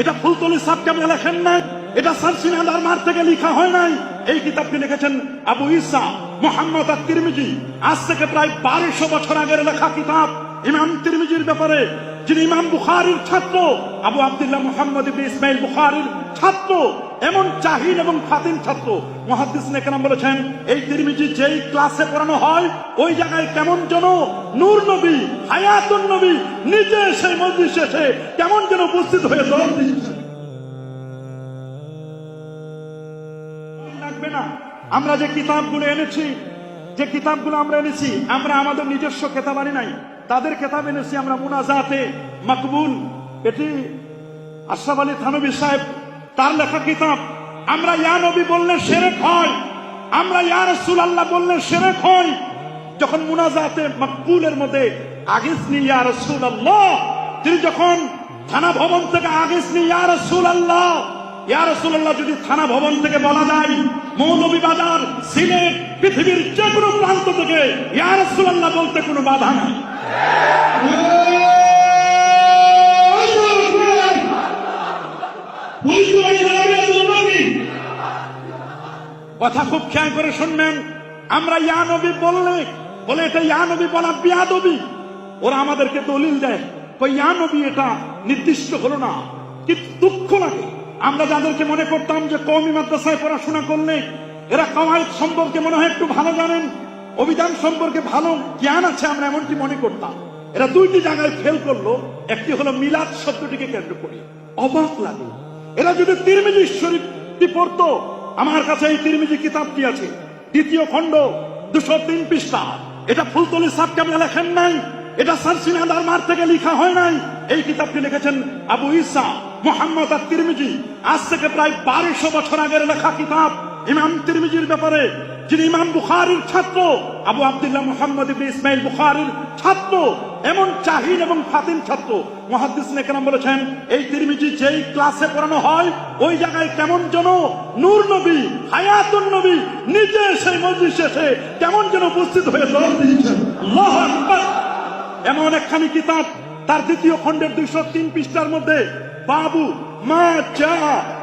এটা ফুলতলি সাব কেমন লেখেন নাই, এটা সারসিনাদার মার থেকে লেখা হয় নাই। এই কিতাবটি লিখেছেন আবু ইসা মোহাম্মদ তিরমিজি আজ থেকে প্রায় বারোশো বছর আগের লেখা কিতাব ইমাম তিরমিজির ব্যাপারে, যিনি ইমাম বুখারির ছাত্র, আবু আবদুল্লাহ মোহাম্মদ ইসমাইল বুখারির ছাত্র, এমন জাহিল এবং ফাতিম ছাত্র। মহাদিস নেকরাম বলেছেন, এই তিরমিজি যেই ক্লাসে পড়ানো হয়, ওই জায়গায় কেমন যেন নূর নবী, হায়াতুন নবী, নিজে সেই মজলিসে এসে কেমন যেন উপস্থিত হয়ে দল লাগবে না। আমরা যে কিতাবগুলো এনেছি, যে কিতাবগুলো আমরা এনেছি, আমরা আমাদের নিজস্ব কেতাব আনি নাই। তাদের কেতাব এনেছি আমরা মুনাজাতে, মকবুল, এটি আশরাফ আলী থানবী সাহেব তার লেখা কিতাব, আমরা ইয়া নবী বললে সেরেক হয়, আমরা ইয়া রসুল আল্লাহ বললে সেরেক হয়। যখন মুনাজাতে মকবুলের মধ্যে আগিস নি ইয়া রসুল আল্লাহ তিনি যখন থানা ভবন থেকে আগিস নি ইয়া রসুল আল্লাহ ইয়া রাসূলুল্লাহ যদি থানা ভবন থেকে বলা যায় মৌলভীবাজার সিলেট, পৃথিবীর যে কোনো প্রান্ত থেকে ইয়া রাসূলুল্লাহ বলতে কোনো বাধা নাই। কথা খুব খেয়াল করে শুনবেন। আমরা ইয়া নবী বললে, বলে এটা ইয়া নবী বলা বিয়াদবি। ওরা আমাদেরকে দলিল দেয়। কই ইয়া এটা নির্দিষ্ট হলো না। কি দুঃখ লাগে। আমরা যাদেরকে মনে করতাম যে কওমি মাদ্রাসায় পড়াশোনা করলে, এরা কামায়েত সম্পর্কে মনে হয় একটু ভালো জানেন। অভিধান সম্পর্কে ভালো জ্ঞান আছে, আমরা এমনটি মনে করতাম। এরা দুইটি জায়গায় ফেল করল। একটি হলো মিলাদ শব্দটিকে কেন্দ্র করে। অবাক লাগে। এরা যদি তিরমিজি শরীফটি পড়তো, আমার কাছে এই তিরমিজি কিতাবটি আছে। দ্বিতীয় খণ্ড, দুশো তিন পৃষ্ঠা। এটা ফুলতলি সাব কেমন লেখেন নাই, এটা সারসিনাদার মার থেকে লিখা হয় নাই। এই কিতাবটি লিখেছেন আবু ইসা মোহাম্মদ আর তিরমিজি আজ থেকে প্রায় বারোশো বছর আগের লেখা কিতাব ইমাম তিরমিজির ব্যাপারে। যিনি ইমাম বুখারির ছাত্র আবু আব্দুল্লাহ মোহাম্মদ ইবনে ইসমাইল বুখারির ছাত্র এমন জাহিল এবং ফাতিম ছাত্র। মহাদিস নেকরাম বলেছেন এই তিরমিজি যেই ক্লাসে পড়ানো হয় ওই জায়গায় কেমন যেন নূর নবী হায়াতুন নবী নিজে সেই মজলিসে এসে কেমন যেন উপস্থিত হয়ে দল দিয়েছেন। এমন একখানি কিতাব তার দ্বিতীয় খণ্ডের দুইশো তিন পৃষ্ঠার মধ্যে বাবু মা মিলাদিন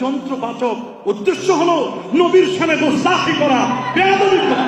যন্ত্রবাচক উদ্দেশ্য হলো নবীর সামনে গোস্তাফি করা, বেয়াদবি করা।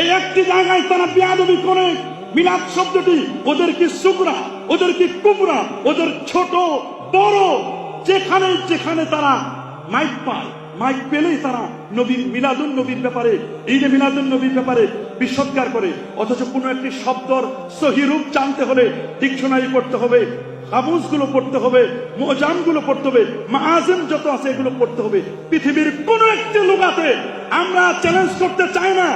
এই একটি জায়গায় তারা বেয়াদবি করে। মিলাদ শব্দটি ওদের কি সুকরা ওদের কি কুমরা ওদের ছোট, বড়, যেখানে যেখানে তারা মাইক পায়। মাইক পেলেই তারা নবীর মিলাদুন নবীর ব্যাপারে, ঈদে মিলাদুন নবীর ব্যাপারে বিসৎকার করে। অথচ কোনো একটি শব্দর সহি রূপ জানতে হলে ডিকশনারি পড়তে হবে কাবুজগুলো পড়তে হবে মোজামগুলো পড়তে হবে মাহাজেম যত আছে এগুলো পড়তে হবে। পৃথিবীর কোন একটি লোকাতে আমরা চ্যালেঞ্জ করতে চাই না।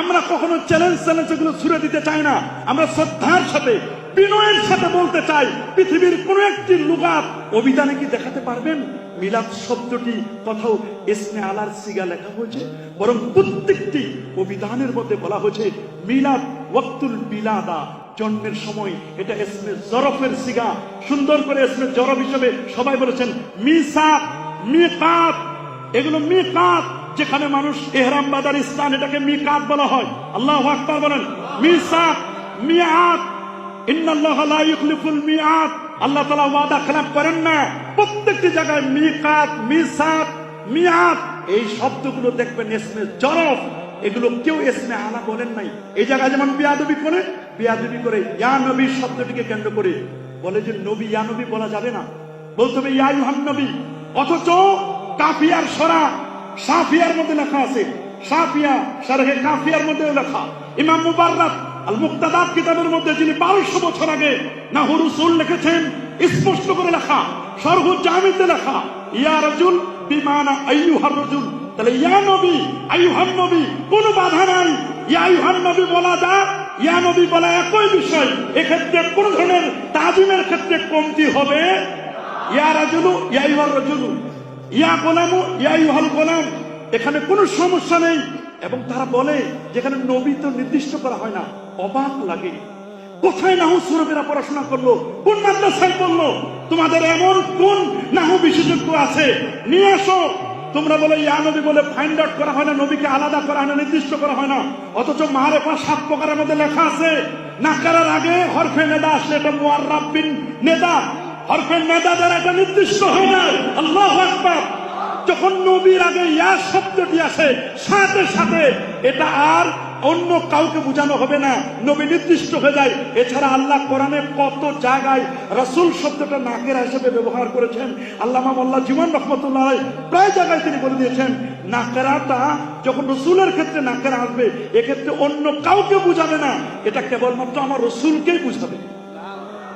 আমরা কখনো চ্যালেঞ্জ চ্যালেঞ্জ এগুলো ছুড়ে দিতে চাই না। আমরা শ্রদ্ধার সাথে, বিনয়ের সাথে বলতে চাই, পৃথিবীর কোন একটি লুগাত অভিধানে কি দেখাতে পারবেন? মিলাদ শব্দটি কোথাও এসমে আলার সিগা লেখা হয়েছে, বরং প্রত্যেকটি অভিধানের মধ্যে বলা হয়েছে, মিলাদ ওয়াক্তুল বিলাদা জন্মের সময় এটা এসমে জরফের সিগা। সুন্দর করে এসমে জরফ হিসেবে সবাই বলেছেন, মিসাক, মিকাত। এগুলো মিকাত, যেখানে মানুষ এহরাম বাদার স্থান এটাকে মিকাত বলা হয়। আল্লাহ আকবার বলেন, মিসাক, মিয়াত। ইন্নাল্লাহ লা ইখলিফুল মিয়াত। আল্লাহ তালা ওয়াদা খেলাফ করেন না। প্রত্যেকটি জায়গায় মিকাত, মিসাক মিয়াত এই শব্দগুলো দেখবেন এসমে জরফ এগুলো কেউ এসমে আলা বলেন নাই। এই জায়গায় যেমন বিয়াদবি করে বিয়াদবি করে ইয়া নবী শব্দটিকে কেন্দ্র করে বলে যে, নবী, ইয়া নবী বলা যাবে না। বলতে হবে, ইয়া ইউহান নবী। অথচ কাফিয়ার সরা সাফিয়ার মধ্যে লেখা আছে। সাফিয়া সারহে কাফিয়ার মধ্যে লেখা। ইমাম মুবাররাক আল মুক্তাদাত কিতাবের মধ্যে যিনি বারোশো বছর আগে নাহুরুসুল লিখেছেন, স্পষ্ট করে লেখা সরহু জামিতে লেখা, ইয়া রাজুল বিমানা আইয়ুহার রাজুল। তাহলে ইয়া নবী, আইয়ুহান নবী, কোনো বাধা নাই। ইয়া আইয়ুহান নবী বলা যা, ইয়া নবী বলা একই বিষয়। এক্ষেত্রে কোন ধরনের তাজিমের ক্ষেত্রে কমতি হবে। ইয়া রাজুলু, ইয়া ইউহার রাজুলু। ইয়া গোলামু, ইয়া ইউহাল গোলাম। এখানে কোনো সমস্যা নেই। এবং তারা বলে, যেখানে নবী তো নির্দিষ্ট করা হয় না। অবাক লাগে। কোথায় নাহু সুরবেরা পড়াশোনা করল? কোন মাদ্রাসায় পড়ল? তোমাদের এমন কোন নাহু বিশেষজ্ঞ আছে? নিয়ে আসো তোমরা বলে ইয়া নবী বলে ফাইন্ড আউট করা হয় না, নবীকে আলাদা করা হয় না, নির্দিষ্ট করা হয় না। অথচ মারেফা সাত প্রকারের মধ্যে লেখা আছে। না নাকারার আগে হরফে নেদা আসলে এটা মুআররাব বিন নেদা। হরফে নেদা দ্বারা এটা নির্দিষ্ট হয় না। আল্লাহ আকবার। যখন নবীর আগে ইয়া শব্দটি আসে, সাথে সাথে এটা আর অন্য কাউকে বোঝানো হবে না। নবী নির্দিষ্ট হয়ে যায়। এছাড়া আল্লাহ কোরআনে কত জায়গায় রাসূল শব্দটা নাকেরা হিসেবে ব্যবহার করেছেন। আল্লামা মোল্লা জীবন রহমতুল্লাহ প্রায় জায়গায় তিনি বলে দিয়েছেন, নাকেরাটা যখন রসুলের ক্ষেত্রে নাকেরা আসবে, এক্ষেত্রে অন্য কাউকে বুঝাবে না। এটা কেবলমাত্র আমার রসুলকেই বুঝাবে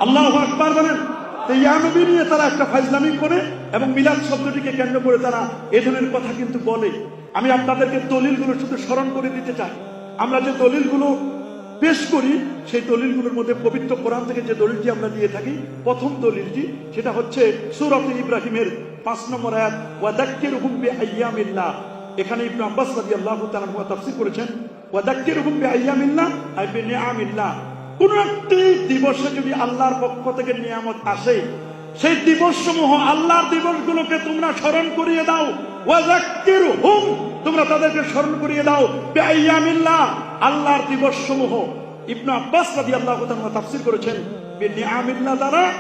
আল্লাহ আকবার বলেন। তো ইয়া নিয়ে তারা একটা ফাইজলামি করে এবং মিলাদ শব্দটিকে কেন্দ্র করে তারা এ ধরনের কথা কিন্তু বলে। আমি আপনাদেরকে দলিলগুলো শুধু স্মরণ করে দিতে চাই। আমরা যে দলিলগুলো পেশ করি, সেই দলিলগুলোর মধ্যে পবিত্র কোরআন থেকে যে দলিলটি আমরা দিয়ে থাকি, প্রথম দলিলটি, সেটা হচ্ছে সুরত ইব্রাহিমের পাঁচ নম্বর আয়াত ওয়াদাক্কির হুম বি আইয়ামিল্লাহ এখানে ইবনে আব্বাস রাদিয়াল্লাহু তাআলা তাফসীর করেছেন ওয়াদাক্কির হুম বি আইয়ামিল্লাহ আই বি নিআমিল্লাহ কোন একটি দিবসে যদি আল্লাহর পক্ষ থেকে নিয়ামত আসে, সেই দিবস সমূহ আল্লাহর দিবসগুলোকে তোমরা স্মরণ করিয়ে দাও। ওয়াজাক্কির হুম তোমরা তাদেরকে স্মরণ করিয়ে দাও। বেআইয়ামিল্লাহ আল্লাহর দিবস সমূহ ইবনু আব্বাস রাদিয়াল্লাহু তাআলা তাফসীর করেছেন বেনিয়ামিল্লাহ দ্বারা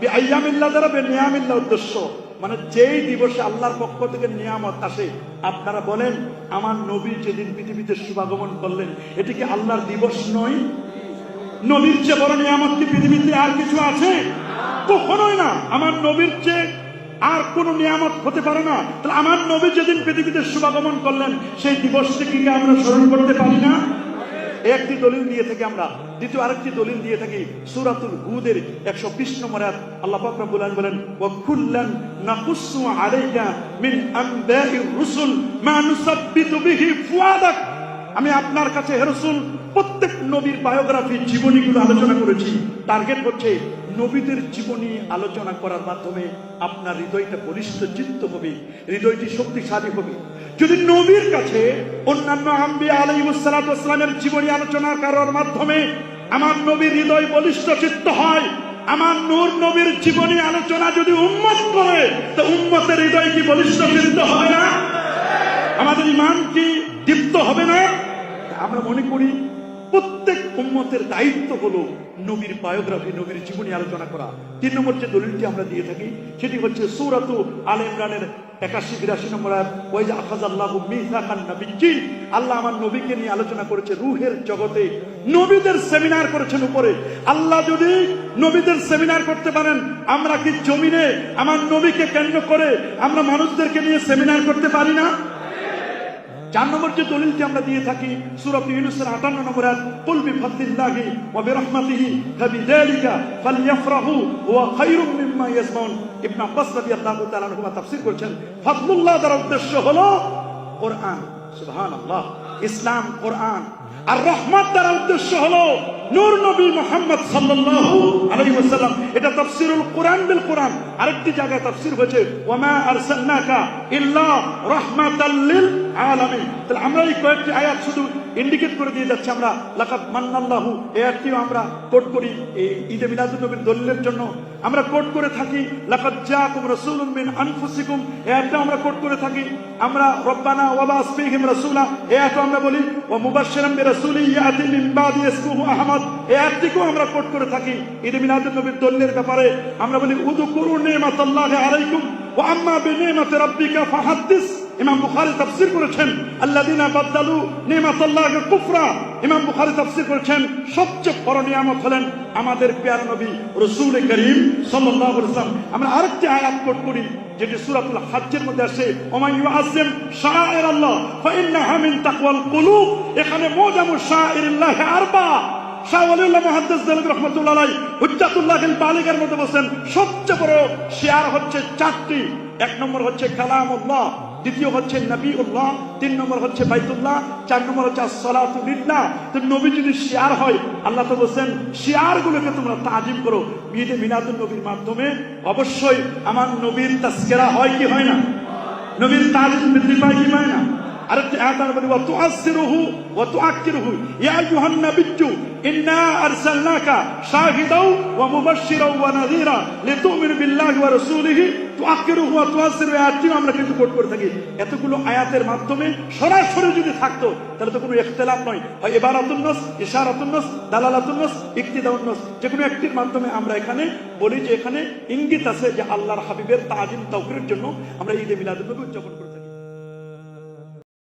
বেআইয়ামিল্লাহ দ্বারা বেনিয়ামিল্লাহ উদ্দেশ্য। মানে যেই দিবসে আল্লাহর পক্ষ থেকে নিয়ামত আসে, আপনারা বলেন, আমার নবী যেদিন পৃথিবীতে শুভাগমন করলেন, এটি কি আল্লাহর দিবস নয়? নবীর চেয়ে বড় নিয়ামত কি পৃথিবীতে আর কিছু আছে? কখনোই না। আমার নবীর চেয়ে আর কোন নিয়ামত হতে পারে না। তাহলে আমার নবী যেদিন পৃথিবীতে শুভাগমন করলেন, সেই দিবসটিকে আমরা স্মরণ করতে পারি না? একটি দলিল দিয়ে থাকি আমরা। দ্বিতীয় আরেকটি দলিল দিয়ে থাকি। সূরাতুল হুদের 120 নম্বর আয়াত। আল্লাহ পাক রব্বুল আলামিন বলেন, ওয়া কুল্লান নাকুসু আলাইকা মিন রুসুল মা নুসাব্বিতু আমি আপনার কাছে হেরসুল প্রত্যেক নবীর বায়োগ্রাফি জীবনীগুলো আলোচনা করেছি। টার্গেট হচ্ছে নবীদের জীবনী আলোচনা করার মাধ্যমে আপনার হৃদয়টা বলিষ্ঠ চিত্ত হবে, হৃদয়টি শক্তিশালী হবে। যদি নবীর কাছে অন্যান্য আম্বি আলাইসালামের জীবনী আলোচনা করার মাধ্যমে আমার নবীর হৃদয় বলিষ্ঠ চিত্ত হয়, আমার নূর নবীর জীবনী আলোচনা যদি উন্মত করে, তো উন্মতের হৃদয় কি বলিষ্ঠ চিত্ত হয় না? আমাদের ইমান কি দীপ্ত হবে না? আমরা মনে করি উম্মতের দায়িত্ব হলো নবীর বায়োগ্রাফি, নবীর জীবনী আলোচনা করা। তিন নম্বর যে দলিলটি আমরা দিয়ে থাকি, সেটি হচ্ছে সৌরাতু আল ইমরানের একাশি, বিরাশি নম্বর ওই যে আফাজ আল্লাহ নবীজি আল্লাহ আমার নবীকে নিয়ে আলোচনা করেছে রুহের জগতে। নবীদের সেমিনার করেছেন উপরে। আল্লাহ যদি নবীদের সেমিনার করতে পারেন, আমরা কি জমিনে আমার নবীকে কেন্দ্র করে আমরা মানুষদেরকে নিয়ে সেমিনার করতে পারি না? চার নম্বর যে দলিলটি আমরা দিয়ে থাকি সূরাত ইউনূসের 58 নম্বর আয়াত, কুল বিফাদলিল্লাহি ওয়া বিরহমাতিহি ফাবিযালিকা ফালইফরাহু ওয়া খায়রুম মিম্মা ইয়াজমাউন। ইবনে আব্বাস রাদিয়াল্লাহু তাআলা আনহু তাফসীর করেছেন, ফাদলুল্লাহ দ্বারা উদ্দেশ্য হলো কোরআন। সুবহানাল্লাহ, ইসলাম, কোরআন। আর রহমত দ্বারা উদ্দেশ্য হলো নূর নবী মোহাম্মদ সাল্লাল্লাহু আলাইহি ওয়াসাল্লাম। এটা তাফসীরুল কোরআন বিল কোরআন। আরেকটি জায়গায় তাফসীর হয়েছে, ওয়ামা আরসালনাকা ইল্লা রাহমাতাল্লিল আলামিন। তাহলে আমরা এই কয়েকটি আয়াত শুধু ইন্ডিকেট করে দিয়ে যাচ্ছি আমরা লাকাত মান্নাল্লাহু, এই আমরা কোট করি এই ঈদে মিলাদুন নবীর দলিলের জন্য। আমরা কোট করে থাকি লাকাত জাআকুম রাসূলুম মিন আনফুসিকুম, এই আয়াতটা আমরা কোট করে থাকি। আমরা, রব্বানা ওয়া বাস ফীহিম রাসূলা, এই আয়াতও আমরা বলি, ওয়া মুবাশশিরাম বিরাসূলিন ইয়াতি মিন বাদি ইসমুহু আহমদ, এই আয়াতটিকেও আমরা কোট করে থাকি ঈদে মিলাদুন নবীর দলিলের ব্যাপারে। আমরা বলি উযকুরু নিমাতাল্লাহি আলাইকুম ওয়া আম্মা বিনিমাতি রাব্বিকা ফাহাদ্দিস। ইমাম বুখারী তাফসীর করেছেন, আল্লাযীনা বাদদালু নিমাতাল্লাহি কুফরা। ইমাম বুখারী তাফসীর করেছেন, সবচেয়ে বড় নিয়ামত হলেন আমাদের প্যারা নবী রাসূল করিম সাল্লাল্লাহু আলাইহি আমরা আরেকটি আয়াত কোট করি, যেটি সূরাতুল হজ্জের মধ্যে আছে ওমান ইউআযিম শাআইর আল্লাহ ফাইন্নাহা মিন তাকওয়াল কুলুব। এখানে মুজামু শাআইরিল্লাহ আরবা। শাহ ওয়ালিউল্লাহ মুহাদ্দিস দেলবি রহমাতুল্লাহ আলাই হুজ্জাতুল্লাহ বালিগের মধ্যে বলছেন, সবচেয়ে বড় শেয়ার হচ্ছে চারটি। এক নম্বর হচ্ছে কালামুল্লাহ, দ্বিতীয় হচ্ছে নবী উল্লাহ তিন নম্বর হচ্ছে বাইতুল্লাহ, চার নম্বর হচ্ছে আসসালাতু লিল্লাহ। তো নবী যদি শিয়ার হয়, আল্লাহ তো বলছেন শিয়ার গুলোকে তোমরা তাজিম করো। ঈদে মিলাদুল নবীর মাধ্যমে অবশ্যই আমার নবীর তাস্কেরা হয় কি হয় না? নবীর তাজিম বৃদ্ধি পায় কি পায় না? আরেকটি আয়াত বলে, ওয়াতুআসসিরুহু ওয়াতুআক্কিরুহু। ইয়া আইয়ুহান নাবিয়্যু, ইন্না আরসালনাকা শাহিদাও ওয়া মুবাশশিরাও ওয়া নাযীরা লিতুমিনু বিল্লাহি ওয়া রাসূলিহি। তুআক্কিরুহু ওয়া তুআসসিরু আয়াতটিও আমরা কিন্তু কোট করে থাকি। এতগুলো আয়াতের মাধ্যমে সরাসরি যদি থাকতো, তাহলে তো কোনো ইখতিলাফ নয়। হয় ইবারাতুন নস, ইশারাতুন নস, দালালাতুন নস, ইক্তিদাউন নস। যে কোনো একটির মাধ্যমে আমরা এখানে বলি যে এখানে ইঙ্গিত আছে যে আল্লাহর হাবিবের তাজিম তাওকীরের জন্য আমরা ঈদে মিলাদুন নবী উদযাপন